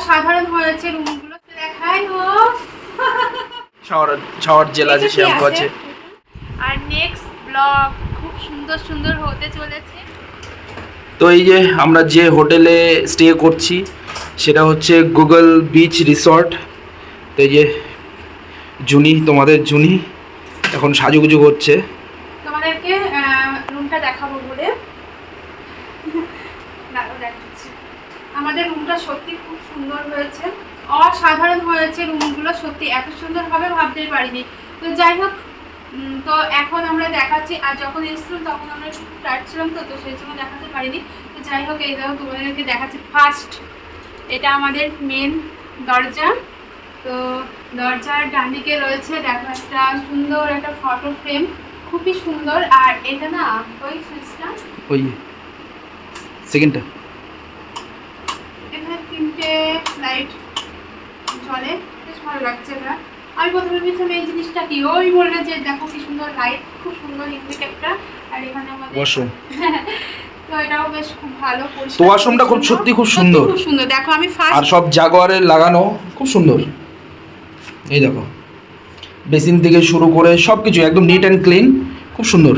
অসাধারণ হয়েছে রুমগুলো দেখাই ও। শাওয়ার শাওয়ার জেল কি শ্যাম্পু আছে? আর নেক্সট ব্লগ খুব সুন্দর সুন্দর হতে চলেছে। তো এই যে আমরা যে হোটেলে স্টে করছি সেটা হচ্ছে গুগল বিচ রিসর্ট তো এই যে জুনি তোমাদের জুনি এখন সাজুগুজু করছে। তোমাদেরকে রুমটা দেখাবো বলে। আমাদের রুমটা সত্যি খুব সুন্দর হয়েছে। অসাধারণ হয়েছে রুমগুলো। সত্যি এত সুন্দর হবে ভাবতেই পারিনি। তো যাই হোক তো এখন আমরা দেখাচ্ছি, আর যখন এসেছিলাম তখন আমরা টায়ার্ড ছিলাম তো তো সেই জন্য দেখাতে পারিনি। তো যাই হোক, এই দেখো, তোমাদেরকে দেখাচ্ছি ফার্স্ট এটা আমাদের মেন দরজা। তো দরজার ডান দিকে রয়েছে দেখো একটা সুন্দর একটা ফটো ফ্রেম খুবই সুন্দর। আর এটা না, ওই সুইচটা ওই সেকেন্ডটা তিনটে লাইট বেশ ভালো লাগছে এটা। আমি প্রথমে ভেবেছিলাম এই জিনিসটা কি? ওই বললে যে দেখো কি সুন্দর লাইট খুব সুন্দর আর এখানে আমাদের ওয়াশরুম তো এটাও বেশ খুব ভালো তো ওয়াশরুমটা খুব সত্যি খুব সুন্দর। খুব সুন্দর। দেখো আমি আর সব জাগোয়ারে লাগানো খুব সুন্দর। এই দেখো। বেসিন থেকে শুরু করে সব কিছু একদম নিট অ্যান্ড ক্লিন খুব সুন্দর।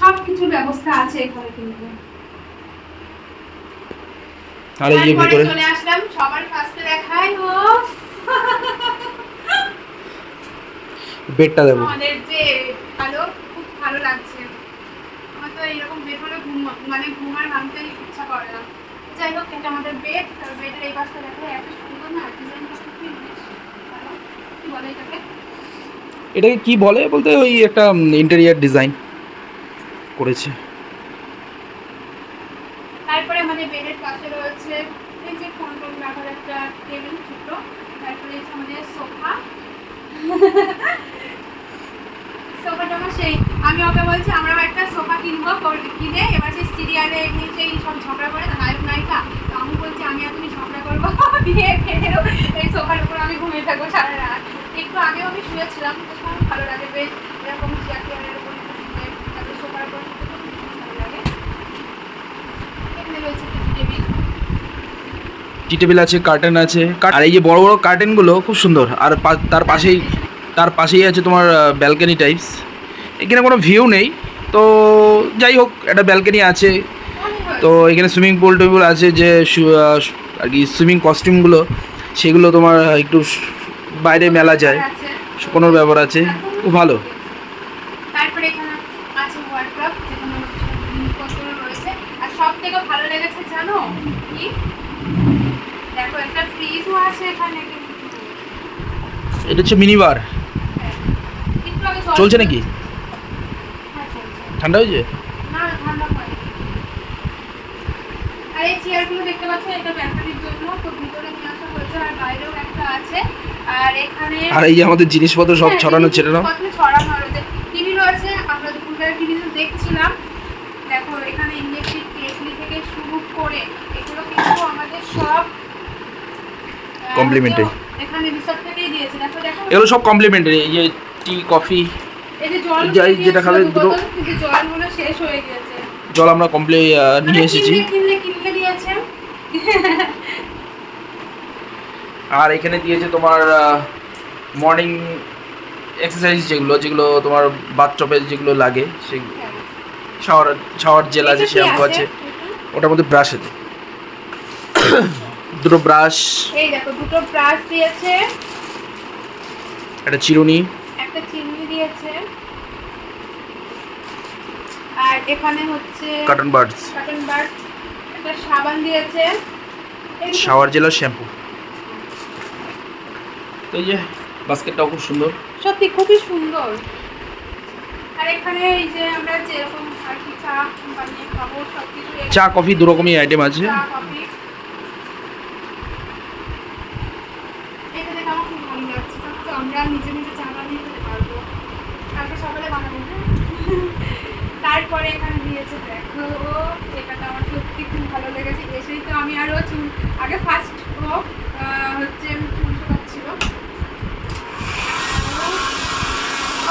সব কিছুর ব্যবস্থা আছে এখানে কিন্তু। আর এই যে তারপরে চলে আসলাম সবার ফার্স্টে দেখাই ও। বেডটা দেবো আমাদের যে ভালো খুব ভালো লাগছে। আমার তো এরকম বেড হলে ঘুম মানে ঘুমার ভাঙতে ইচ্ছা করে না। যাই হোক এটা আমাদের বেড বেডের এই পাশটা দেখো এত সুন্দর না ডিজাইনটা ভালো। কি বলে এটাকে? এটাকে কি বলে বলতে ওই একটা ইন্টেরিয়ার ডিজাইন করেছে তারপরে আমাদের বেডের পাশে রয়েছে এই যে ফোন টোন রাখার একটা টেবিল ছোট। তারপরে যে আমাদের সোফা। সোফাটা আমার সেই। আমি ওকে বলছি আমরাও একটা সোফা কিনবো কিনে। এবার সেই সিরিয়ালে সেই সব ঝগড়া করে নায়ক নায়িকা, তো আমি বলছি, আমি এখনই ঝগড়া করব। দিয়ে ফেলেও এই সোফার উপর আমি ঘুমিয়ে থাকব সারা রাত। একটু আগেও আমি শুয়েছিলাম ভালো লাগে বেশ। এরকম চেয়ার টেয়ারের উপর একটু শুয়ে তারপরে সোফার উপর শুতে খুব ভীষণ ভালো লাগে এখানে রয়েছে টেবিল টি টেবিল আছে কার্টেন আছে। আর এই যে বড় বড় কার্টেনগুলো খুব সুন্দর। আর তার পাশেই তার পাশেই আছে তোমার ব্যালকনি টাইপস এখানে কোনো ভিউ নেই। তো যাই হোক, একটা ব্যালকনি আছে। তো এখানে সুইমিং পুল টুইপুল আছে যে আর কি সুইমিং কস্টিউমগুলো সেগুলো তোমার একটু বাইরে মেলা যায়। শুকোনোর ব্যাপার আছে? খুব ভালো। ভালো লেগেছে জানো কি? একটা ফ্রিজও আছে এখানে কিন্তু এটা হচ্ছে মিনি বার হ্যাঁ। চলছে নাকি? হ্যাঁ, ঠান্ডা হয়েছে? না না, ঠান্ডা হয়নি। আর এই চেয়ারগুলো দেখতে পাচ্ছ এটা ব্যালকনির জন্য তো ভিতরে নিয়ে আসা হয়েছে আর বাইরেও একটা আছে। আর এখানে আর এই আমাদের জিনিসপত্র সব হ্যাঁ, ছড়ানো ছিল না জিনিসপত্র ছড়ানো রয়েছে। টিভি রয়েছে আমরা দুপুরবেলা টিভি দেখছিলাম। দেখো এখানে কেটলি থেকে শুরু করে এগুলো কিন্তু আমাদের সব আহ, Complimentary. এখানে রিসর্ট থেকেই দিয়েছে। দেখো দেখো। এগুলো সব কমপ্লিমেন্টারি এই যে টি কফি এই যে জল যাই যেটা খাবে দুটো- হয়ে জল আমরা কমপ্লি নিয়ে মানে এসেছি। আর এখানে দিয়েছে তোমার মর্নিং এক্সারসাইজ যেগুলো যেগুলো তোমার বাথটপে যেগুলো লাগে সেগুলো শাওয়ার শাওয়ার জেল আছে শ্যাম্পু আছে? ওটার মধ্যে ব্রাশ আছে। দুটো ব্রাশ এই দেখো দুটো ব্রাশ দিয়েছে। একটা চিরুনি। একটা চিমনি দিয়েছে। আর এখানে হচ্ছে কার্টন বার্ডস কটন বার একটা সাবান দিয়েছে। শাওয়ার জেল আর শ্যাম্পু তো এই যে বাস্কেটটাও খুব সুন্দর। সত্যি খুবই সুন্দর। আর এখানে এই যে আমরা যেরকম আর কি চা বানিয়ে খাব সব কিছু চা কফি দু রকমই আইটেম আছে। চা কফি এটা দেখে আমার খুব ভালো লাগছে জানো তো আমরা নিজে নিজে চা বানিয়ে খেতে পারব। কালকে সকালে বানাবো হ্যাঁ? তারপরে এখানে দিয়েছে, দেখো এটা তো আমার সত্যি খুব ভালো লেগেছে। এসেই তো আমি আরও চুল, আগে ফার্স্ট ও হচ্ছে চুল শুকাচ্ছিল।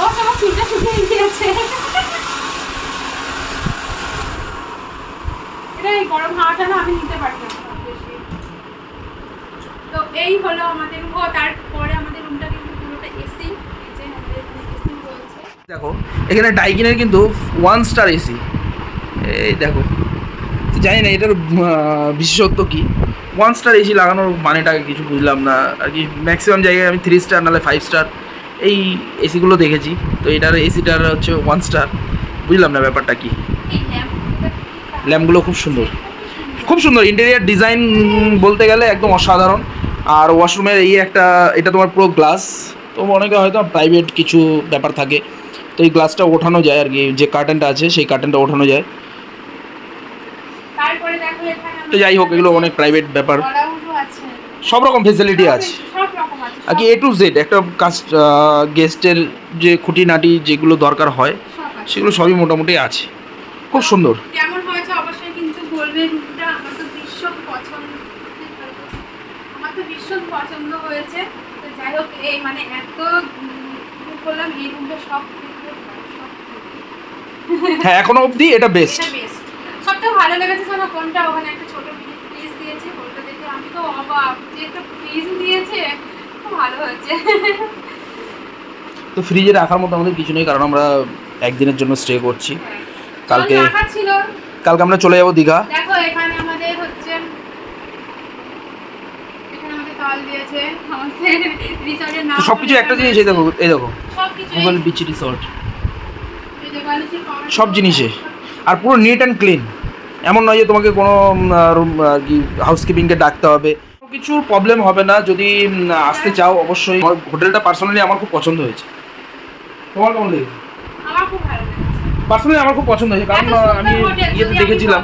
ও গরম হাওয়াটা না আমি নিতে পারি না বেশি। এই হলো আমাদের ও, তারপরে আমাদের রুমটা কিন্তু পুরোটা এসি এই যে আমাদের এসি রয়েছে দেখো, এখানে ডাইকিনের কিন্তু ওয়ান স্টার এসি এই দেখো, জানি না এটার বিশেষত্ব কি। ওয়ান স্টার এসি লাগানোর মানেটা কিছু বুঝলাম না। আর কি ম্যাক্সিমাম জায়গায় আমি থ্রি স্টার নাহলে ফাইভ স্টার এই এসিগুলো দেখেছি। তো এটার এসিটার হচ্ছে ওয়ান স্টার বুঝলাম না ব্যাপারটা কি। ল্যাম্পগুলো খুব সুন্দর। খুব সুন্দর। ইন্টেরিয়ার ডিজাইন বলতে গেলে একদম অসাধারণ। আর ওয়াশরুমের এই একটা, এটা তোমার পুরো গ্লাস তো অনেকে হয়তো প্রাইভেট কিছু ব্যাপার থাকে। তো এই গ্লাসটা ওঠানো যায় আর কি যে কার্টেনটা আছে সেই কার্টেনটা ওঠানো যায়। তো যাই হোক এগুলো অনেক প্রাইভেট ব্যাপার। সব রকম ফেসিলিটি আছে। আর কি এ টু জেড একটা কাস্ট গেস্টের যে খুঁটিনাটি যেগুলো দরকার হয় সেগুলো সবই মোটামুটি আছে। খুব সুন্দর। কেমন হয়েছে অবশ্যই কিন্তু বলবে রুমটা আমার তো ভীষণ পছন্দ। আমার তো ভীষণ পছন্দ হয়েছে। তো যাই হোক এই মানে এত করলাম এই রুমটা সব। হ্যাঁ এখনও অবধি এটা বেস্ট সবথেকে ভালো লেগেছে জানো কোনটা? ওখানে একটা ছোট ফ্রিজ দিয়েছে ওটা দেখে আমি তো অবাক যে একটা ফ্রিজ দিয়েছে খুব ভালো হয়েছে। তো ফ্রিজে রাখার মতো আমাদের কিছু নেই কারণ আমরা একদিনের জন্য স্টে করছি। কালকে রাখা ছিল। কালকে আমরা চলে যাব দীঘা। দেখো এখানে আমাদের হচ্ছে এখানে আমাদের তাল দিয়েছে আমাদের রিসর্টের নাম তো সব কিছু একটা জিনিস এই দেখো এই দেখো। সবকিছু গুগল বিচ রিসর্ট এই যে বালিশের cover- সব জিনিসে। আর পুরো নিট অ্যান্ড ক্লিন এমন নয় যে তোমাকে কোনো রুম কি হাউসকিপিংকে ডাকতে হবে। কিছুর প্রবলেম হবে না। যদি আসতে চাও অবশ্যই। আমার হোটেলটা পার্সোনালি আমার খুব পছন্দ হয়েছে। তোমার কেমন লেগেছে? পার্সোনালি আমার খুব পছন্দ হয়েছে। কারণ আমি ইয়েতে দেখেছিলাম?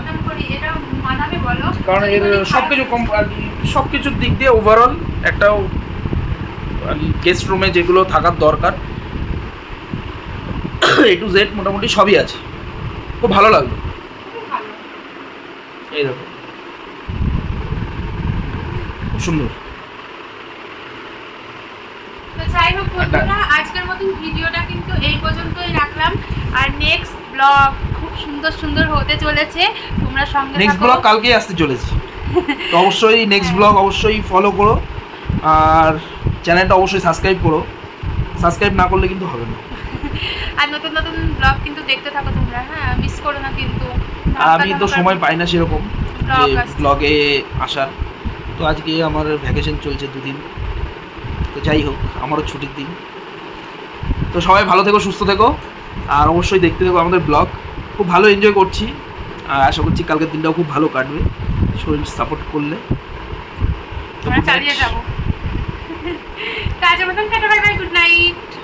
কারণ এর সব কিছু কম আর কি সব কিছুর দিক দিয়ে ওভারঅল একটা গেস্ট রুমে যেগুলো থাকার দরকার এ টু জেড মোটামুটি সবই আছে। খুব ভালো লাগল। এই দেখো। খুব সুন্দর। তো যাই হোক বন্ধুরা আজকের মতন ভিডিওটা কিন্তু এই পর্যন্তই রাখলাম। আর নেক্সট ব্লগ খুব সুন্দর সুন্দর হতে চলেছে। তোমরা সঙ্গে নেক্সট ব্লগ কালকেই আসতে চলেছে। তো অবশ্যই নেক্সট ব্লগ অবশ্যই ফলো করো। আর চ্যানেলটা অবশ্যই সাবস্ক্রাইব করো। সাবস্ক্রাইব না করলে কিন্তু হবে না। আর নতুন নতুন ব্লগ কিন্তু দেখতে থাকো তোমরা। হ্যাঁ মিস করো না কিন্তু। আর আমি তো সময় পাই না সেরকম। ব্লগে আসার। তো আজকে আমার ভ্যাকেশন চলছে দুদিন। তো যাই হোক আমারও ছুটির দিন। তো সবাই ভালো থেকো সুস্থ থেকো। আর অবশ্যই দেখতে থেকো আমাদের ব্লগ খুব ভালো এনজয় করছি। আর আশা করছি কালকের দিনটাও খুব ভালো কাটবে। শরীর সাপোর্ট করলে। তো চালিয়ে যাব। Good night